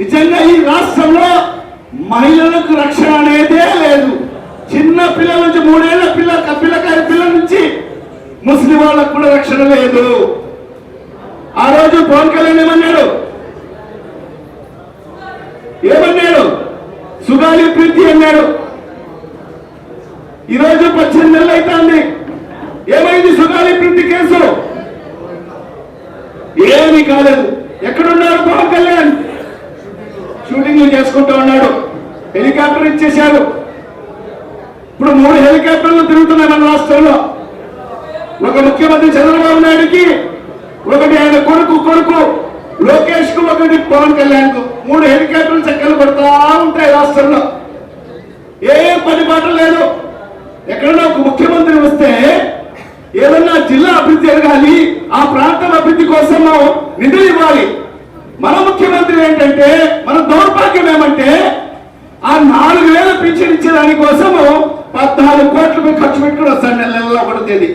నిజంగా ఈ రాష్ట్రంలో మహిళలకు రక్షణ అనేదే లేదు. చిన్న పిల్లల నుంచి మూడేళ్ళ పిల్ల పిల్లకాయ పిల్లల నుంచి ముస్లిం వాళ్ళకు కూడా రక్షణ లేదు. ఆ రోజు పవన్ కళ్యాణ్ ఏమన్నాడు? ఏమన్నాడు? సుగాలి ప్రీతి అన్నాడు. ఈరోజు పద్దెనిమిది నెలలు అవుతుంది ఏమైంది సుగాలి ప్రీతి కేసు? ఏమీ కాలేదు. ఎక్కడున్నారు పవన్ చేసుకుంటూ ఉన్నాడు. హెలికాప్టర్ ఇచ్చేశారు ఇప్పుడు మూడు హెలికాప్టర్లు తిరుగుతున్నాయి మన రాష్ట్రంలో. ఒక ముఖ్యమంత్రి చంద్రబాబు నాయుడుకి ఒకటి ఆయన కొడుకు కొడుకు లోకేష్కు ఒకటి పవన్ కళ్యాణ్కు మూడు హెలికాప్టర్లు చక్కలు పడతా ఉంటాయి రాష్ట్రంలో. ఏ పని పాట లేదు. ఎక్కడన్నా ఒక ముఖ్యమంత్రి వస్తే ఏదన్నా జిల్లా అభివృద్ధి జరగాలి ఆ ప్రాంతం అభివృద్ధి కోసం నిధులు ఇవ్వాలి. మన ముఖ్యమంత్రి ఏంటంటే మన దౌర్భాగ్యం పింఛన్ ఇచ్చే దానికోసము పద్నాలుగు కోట్ల రూపాయలు ఖర్చు పెట్టుకుని వస్తాడు నెల నెలలో ఒకటి తేదీ.